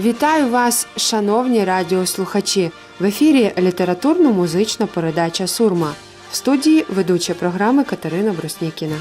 Вітаю вас, шановні радіослухачі! В ефірі літературно-музична передача Сурма. В студії ведуча програми Катерина Бруснікіна.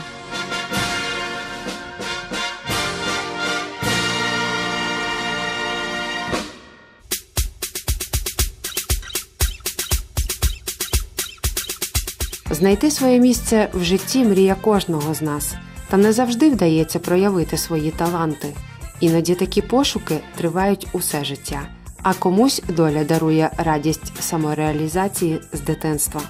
Знайти своє місце в житті мрія кожного з нас, та не завжди вдається проявити свої таланти. Іноді такі пошуки тривають усе життя, а комусь доля дарує радість самореалізації з дитинства.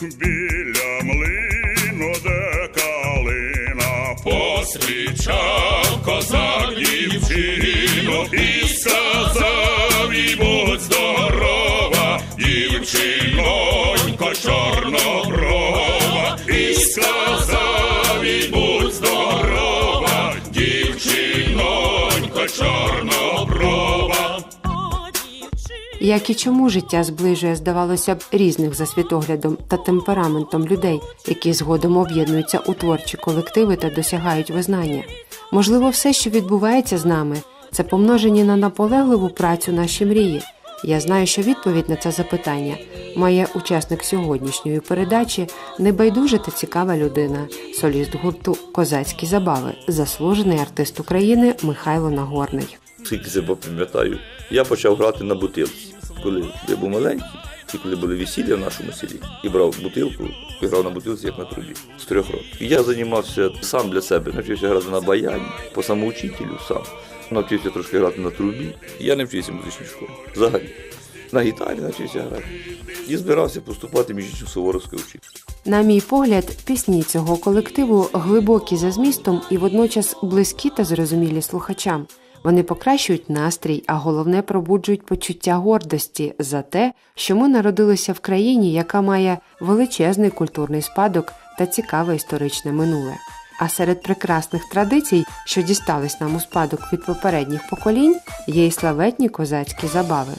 Біля млину, де калина, пострічав козак дівчину і сказав їй будь здорова, дівчинонько чорноброва, і сказав їй будь дівчинонько проба. Як і чому життя зближує, здавалося б, різних за світоглядом та темпераментом людей, які згодом об'єднуються у творчі колективи та досягають визнання. Можливо, все, що відбувається з нами, це помножені на наполегливу працю наші мрії. Я знаю, що відповідь на це запитання має учасник сьогоднішньої передачі небайдужа та цікава людина, соліст гурту Козацькі забави, заслужений артист України Михайло Нагорний. скільки себе пам'ятаю, я почав грати на бутилці, коли я був маленький, і коли були весілля в нашому селі, і брав бутилку, і грав на бутилці, як на трубі, з трьох років. І я займався сам для себе, навчився грати на баяні, по самоучителю сам. Навчився трошки грати на трубі. Я не вчився в музичній школі. Взагалі. На гітарі навчився грати. І збирався поступати між іншим Суворовське училище. На мій погляд, пісні цього колективу глибокі за змістом і водночас близькі та зрозумілі слухачам. Вони покращують настрій, а головне пробуджують почуття гордості за те, що ми народилися в країні, яка має величезний культурний спадок та цікаве історичне минуле. А серед прекрасних традицій, що дістались нам у спадок від попередніх поколінь, є й славетні козацькі забави.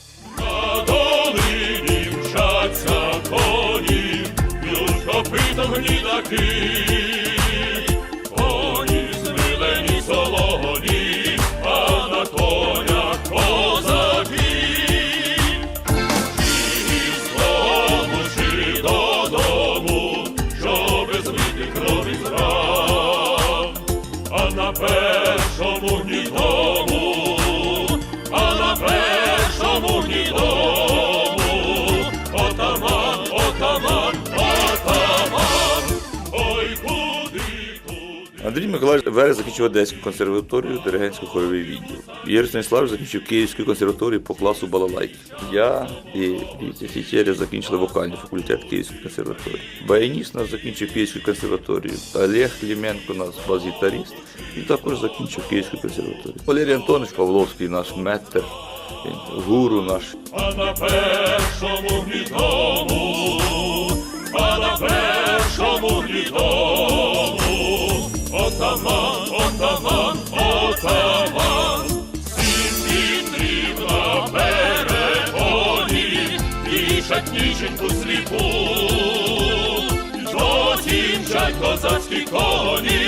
Коні. Андрій Миколаївич Верес закінчив Одеську консерваторію, диригентсько хоровий відділ. Ігор Станіславович закінчив Київську консерваторію по класу балалайки. Я і Вітя Фітєря закінчили вокальний факультет Київської консерваторії. Баяніст нас закінчив Київську консерваторію. Олег Клименко у нас бас-гітаріст. І також закінчив Київську консерваторію. Валерій Антонович Павловський, наш він гуру наш. А на першому гнідому, а на першому гнідому, отаман, отаман, отаман, сім вітрів на перепоні, тішать ніженьку сліпу, Злоті мчать козацькі коні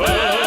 а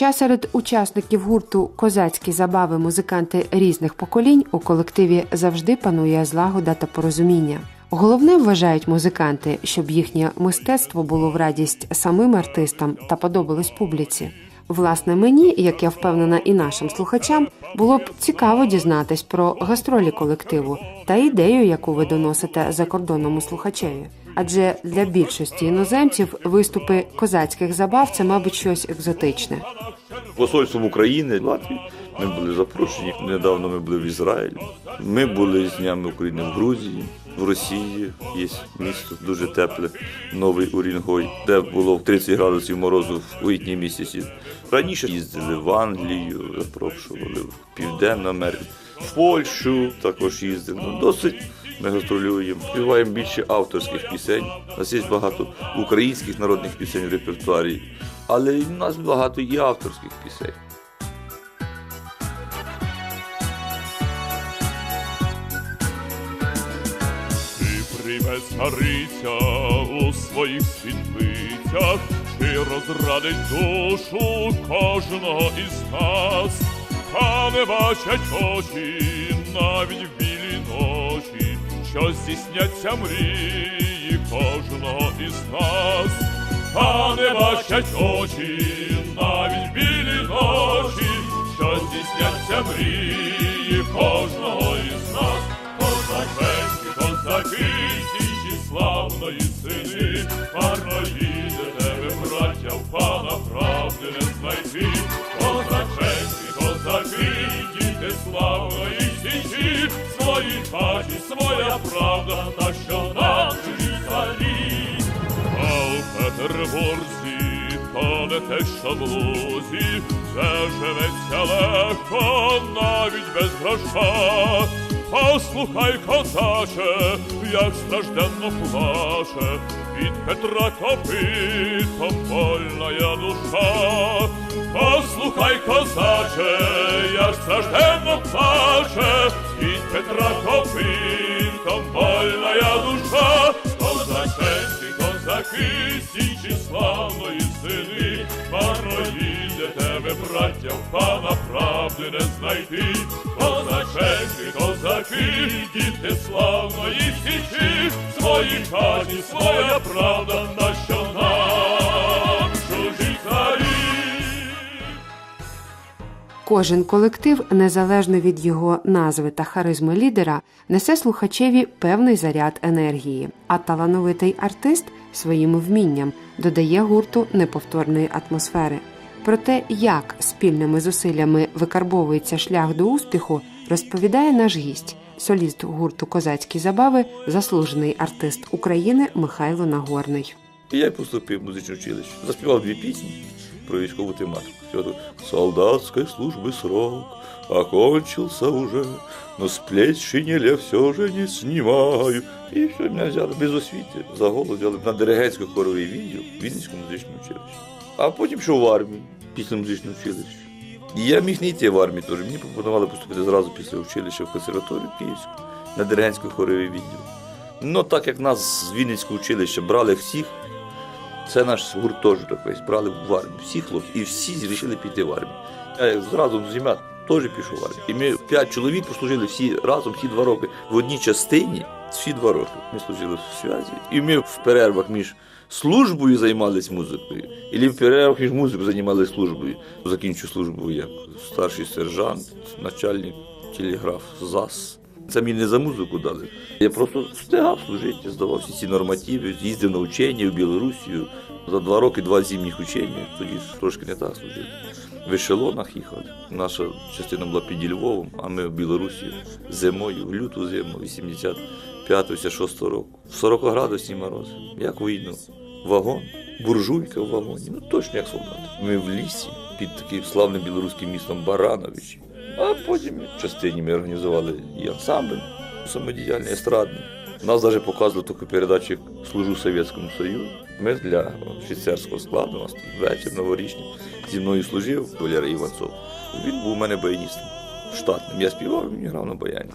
Хоча серед учасників гурту Козацькі забави музиканти різних поколінь у колективі завжди панує злагода та порозуміння. Головне вважають музиканти, щоб їхнє мистецтво було в радість самим артистам та подобалось публіці. Власне, мені, як я впевнена, і нашим слухачам, було б цікаво дізнатись про гастролі колективу та ідею, яку ви доносите закордонному слухачеві. Адже для більшості іноземців виступи козацьких забав це, мабуть, щось екзотичне. Посольством України Латвії ми були запрошені. Недавно ми були в Ізраїлі. Ми були з Днями України в Грузії, в Росії. Є місто дуже тепле, новий Урінгой, де було 30 градусів морозу в квітні місяці. Раніше їздили в Англію, запрошували в Південну Америку, в Польщу також їздили. Ну, досить ми гастролюємо, співаємо більше авторських пісень. У нас є багато українських народних пісень в репертуарі, але у нас багато і авторських пісень. Чи цариця у своїх світлицях, чи розрадить душу кожного із нас, та не бачать очі навіть в білій ночі, що здійсняться мрії кожного із нас, та не бачать очі навіть в білій ночі, що здійсняться мрії кожного із нас. Козаки, січі славної сини, Марно їдете ви, браття, в пана правди не знайти. Козаченьки, козаки, діти славної січі, свої хаті, своя правда, та що нам чужі царі. А в Петербурзі то не те, що в лузі, де живеться легко, навіть без гроша. Послухай, козаче, як стражденно плаче, від Петра копитом вольна душа. Послухай, козаче, як стражденно плаче, від Петра копитом я душа. Козаченьки, козаки, січі славної сини, Марно їдете ви, браття, пана правди не знайти. Козаченьки, козаки, діти славної січі, свої хаті, своя правда, на що нам чужі царі. Кожен колектив, незалежно від його назви та харизми лідера, несе слухачеві певний заряд енергії, а талановитий артист своїм вмінням додає гурту неповторної атмосфери. Про те, як спільними зусиллями викарбовується шлях до успіху, розповідає наш гість, соліст гурту Козацькі забави, заслужений артист України Михайло Нагорний. І я поступив в музичне училище. Заспівав дві пісні про військову тематику. Що тут солдатской службы срок окончился уже, но с плеч шинеля все же не снимаю. І все, мене взяли без освіти, за голову взяли на диригентсько хоровий відділ в Вінницькому музичному училищі. А потім пішов в армію після музичного училища. І я міг не йти в армію теж. Мені пропонували поступити зразу після училища в консерваторію Київську на диригентсько хоровий відділ. Ну, так як нас з Вінницького училища брали всіх, це наш гуртожиток весь брали в армію. Всі хлопці, і всі вирішили піти в армію. Я зразу з зім'я теж пішов в армію. І ми п'ять чоловік послужили всі разом, всі два роки в одній частині. Всі два роки ми служили в зв'язі. І ми в перервах між службою займалися музикою, і в перервах між музикою займалися службою. Закінчу службу як старший сержант, начальник телеграф ЗАС. Це мені не за музику дали. Я просто встигав служити, здавав всі ці нормативи, їздив на учення в Білорусію. За два роки два зимніх учення, тоді ж трошки не так служив. В ешелонах їхали. Наша частина була під Львовом, а ми в Білорусі зимою, в люту зиму, 85-86 року. В 40 градусні морози, як війну. Вагон, буржуйка в вагоні, ну точно як солдат. Ми в лісі під таким славним білоруським містом Барановичі. А потім в частині ми організували і ансамбль самодіяльний, естрадний. Нас навіть показували таку передачу як Служу Совєтському Союзу. Ми для офіцерського складу, у нас вечір новорічний. Зі мною служив Валера Іванцов. Він був у мене баяністом штатним. Я співав, він грав на баяні.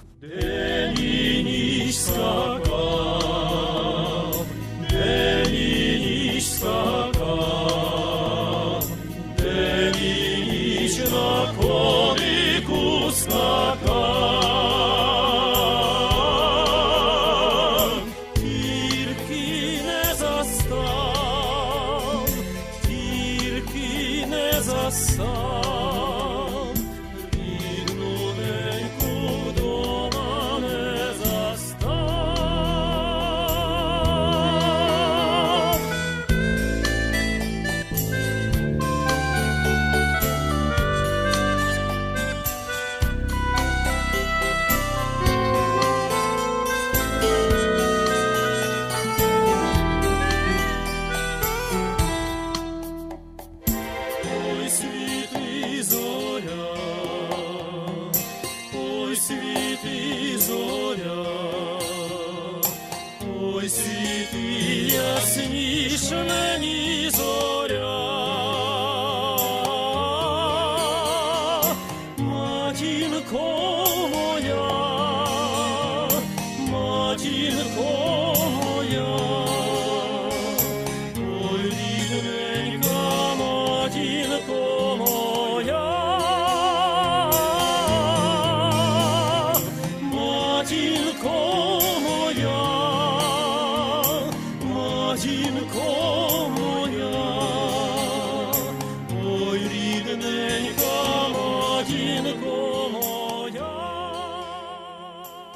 Моя, матінко моя, ой.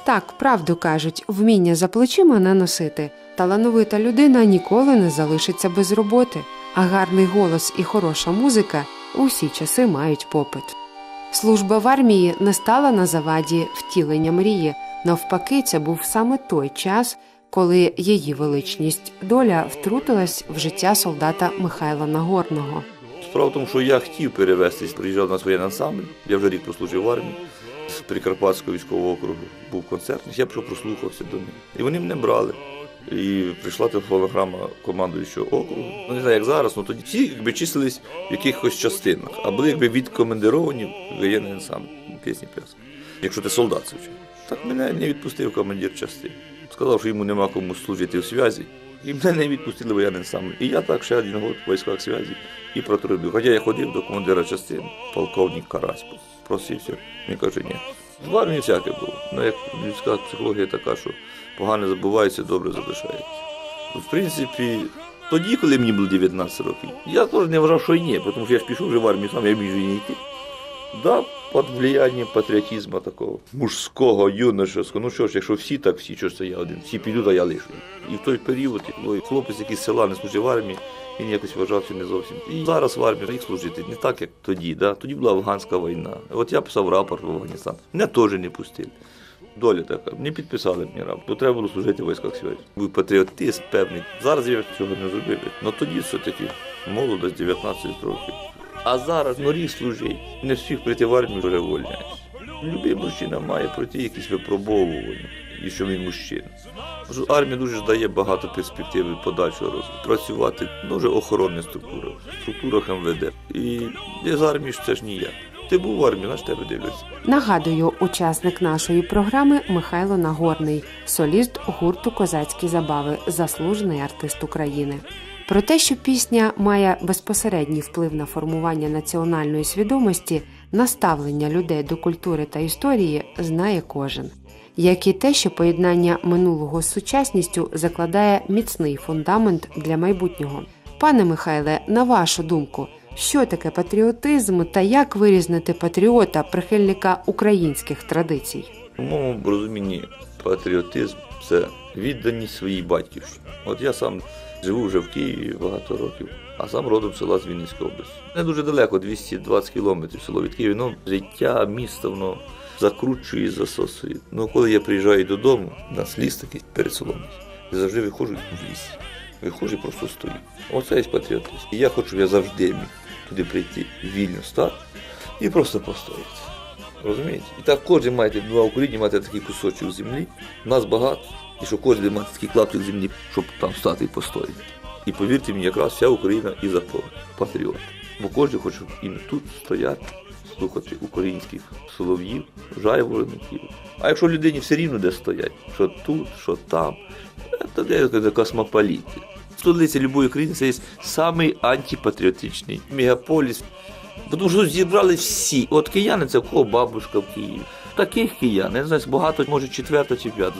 Так, правду кажуть, вміння за плечима не носити. Талановита людина ніколи не залишиться без роботи, а гарний голос і хороша музика у всі часи мають попит. Служба в армії не стала на заваді втілення мрії. Навпаки, це був саме той час, коли її величність доля втрутилась в життя солдата Михайла Нагорного. Справа в тому, що я хотів перевестись, приїжджав на своє ансамбль, я вже рік прослужив в армії. З Прикарпатського військового округу був концерт, я пішов прослухався до них. І вони мене брали. І прийшла телефонограма командуючого округу. Ну, не знаю, як зараз, ну тоді всі якби числились в якихось частинах, а були якби відкомендовані в воєнний ансамбль пісні пляски. Якщо ти солдат, звичайно. Так мене не відпустив командир частини. Сказав, що йому нема кому служити в зв'язі. І мене не відпустили воєнний ансамбль. І я так ще один год в військах зв'язі і протрубив. Хоча я ходив до командира частини, полковник Карась, просився. Він каже, ні. В армії всяке було. Ну, як людська психологія така, що погане забувається, добре залишається. В принципі, тоді, коли мені було 19 років, я теж не вважав, що і ні, тому що я ж пішов вже в армію сам, я міг і не йти. Да, під влиянням патріотизму такого мужського, юношеского. Ну що ж, якщо всі, так всі, що це я один. Всі підуть, а я лишу. І в той період коли хлопець, який з села не служив в армії, він якось вважався не зовсім. І зараз в армії їх служити не так, як тоді. Да? Тоді була афганська війна. От я писав рапорт в Афганістан. Мене теж не пустили. Доля така, не підписали мені рапорт, бо треба було служити в військах связі. Був патріотизм певний. Зараз я цього не зробив. Ну тоді все-таки молодость 19 років. А зараз ну рік служить. Не всіх прийти в армію вже. Любий мужчина має пройти якісь випробовування, і що він мужчина. Армія дуже дає багато перспективи подальшого розвитку. Працювати дуже охоронна структура, в структурах МВД. І без армії ж це ж ніяк. Ти був в армії, наш тебе дивляться. Нагадую, учасник нашої програми Михайло Нагорний, соліст гурту Козацькі забави, заслужений артист України. Про те, що пісня має безпосередній вплив на формування національної свідомості, на ставлення людей до культури та історії, знає кожен. Як і те, що поєднання минулого з сучасністю закладає міцний фундамент для майбутнього. Пане Михайле, на вашу думку, що таке патріотизм та як вирізнити патріота, прихильника українських традицій? У моєму розумінні патріотизм це відданість своїй батьківщині. От я сам живу вже в Києві багато років, а сам родом села з Вінницької області. Не дуже далеко, 220 кілометрів село від Києва. Ну, життя, місто, воно закручує, засосує. Ну, коли я приїжджаю додому, у нас ліс такий перед селом. Я завжди виходжу в ліс. Виходжу і просто стою. Оце є патріотизм. І я хочу, я завжди міг туди прийти вільно стати і просто постояти. Розумієте? І так кожен має в Україні мати такий кусочок землі. Нас багато, і що кожен має такий клаптик землі, щоб там стати і постояти. І повірте мені, якраз вся Україна і за патріот. Бо кожен хоче і тут стояти, слухати українських солов'їв, жайворонків. А якщо людині все рівно де стоять, що тут, що там, то де космополіти. Столиця любої країни це є самий антипатріотичний мегаполіс. Тому що зібрали всі. От кияни це в кого бабушка в Києві. Таких киян, я не знаю, багато, може четверта чи п'ята.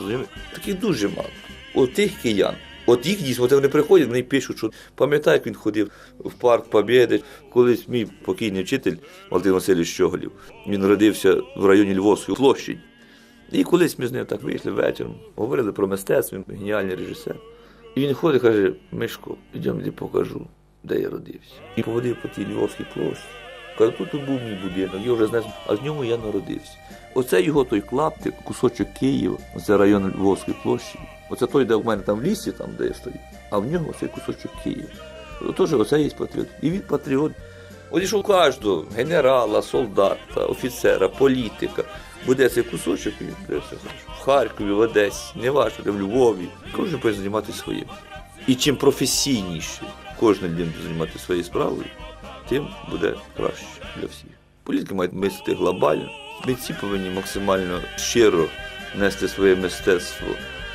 Таких дуже мало. От тих киян. От їх дійсно, от вони приходять, вони пишуть, що пам'ятаю, як він ходив в парк Побєди. Колись мій покійний вчитель Валентин Васильович Щоголів. Він родився в районі Львовської площі. І колись ми з ним так вийшли вечором, говорили про мистецтво, він геніальний режисер. І він ходить каже: Мишко, йдемо я покажу, де я родився. І поводив по тій Львовській площі. Каже, тут був мій будинок, я вже знаю, а в ньому я народився. Оце його той клаптик, кусочок Києва, це район Львовської площі. Оце той, де в мене там в лісі, там, де я стою, а в нього цей кусочок Києва. Тож оце є патріот. І він патріот От якщо у кожного генерала, солдата, офіцера, політика буде цей кусочок, і все. В Харкові, в Одесі, не важко, в Львові. Кожен повинен займатися своїм. І чим професійніше кожен буде займатися своєю справою, тим буде краще для всіх. Політики мають мислити глобально. Митці повинні максимально щиро нести своє мистецтво,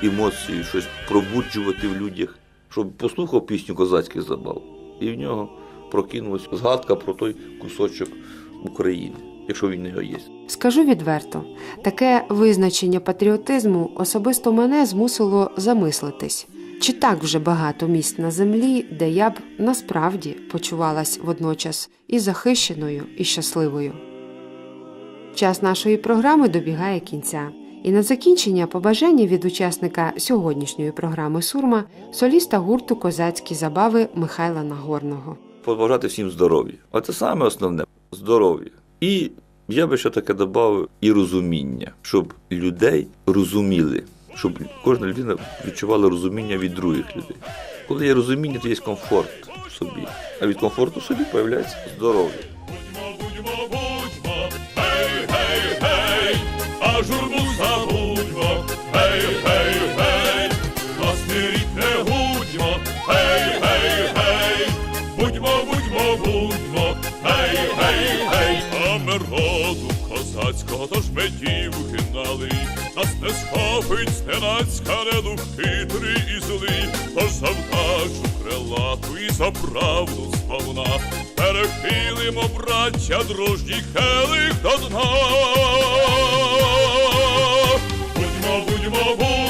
емоції, щось пробуджувати в людях, щоб послухав пісню козацьких забав, і в нього прокинулась згадка про той кусочок України, якщо він у нього є. Скажу відверто, таке визначення патріотизму особисто мене змусило замислитись. Чи так вже багато місць на землі, де я б насправді почувалась водночас і захищеною, і щасливою? Час нашої програми добігає кінця. І на закінчення побажання від учасника сьогоднішньої програми Сурма, соліста гурту Козацькі забави Михайла Нагорного. побажати всім здоров'я. А це саме основне здоров'я. І я би ще таке додав і розуміння, щоб людей розуміли, щоб кожна людина відчувала розуміння від других людей. Коли є розуміння, то є комфорт собі. А від комфорту собі з'являється здоров'я. Козацького, тож ми дівки гнали, нас не схопить стенацька реду хитрий і злий, тож за вдачу крилату і за правду сповна, перехилимо, браття, дружній келих до дна. Будьмо, будьмо, будьмо,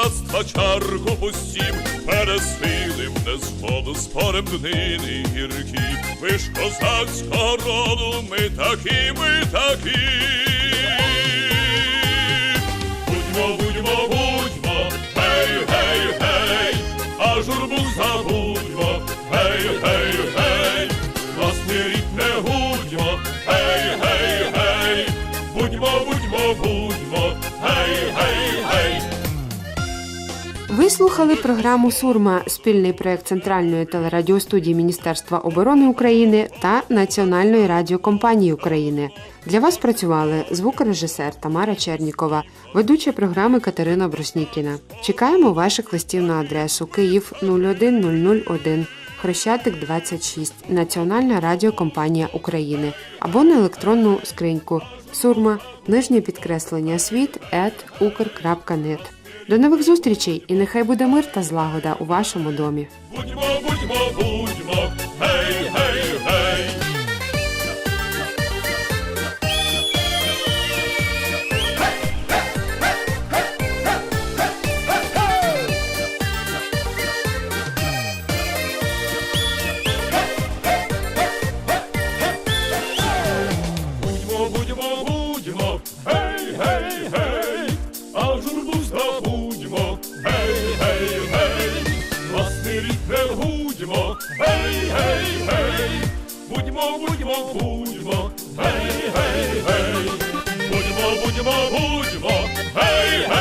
братства чарку пустім, пересилим незгоду спорем днини гіркі. Ви ж козацького роду, ми такі, ми такі. Будьмо, будьмо, будьмо, Слухали програму Сурма, спільний проект Центральної телерадіостудії Міністерства оборони України та Національної радіокомпанії України. Для вас працювали звукорежисер Тамара Чернікова, ведуча програми Катерина Бруснікіна. Чекаємо ваших листів на адресу Київ 01001. Хрещатик 26, Національна радіокомпанія України або на електронну скриньку сурма нижнє підкреслення світ ukr.net. До нових зустрічей і нехай буде мир та злагода у вашому домі. Будьмо, будьмо, будьмо, в журбу забудьмо, гей, гей, гей, власний рід не гудьмо, гей, гей, гей, будьмо, будьмо, будьмо, гей, гей, гей, будьмо, будьмо, будьмо.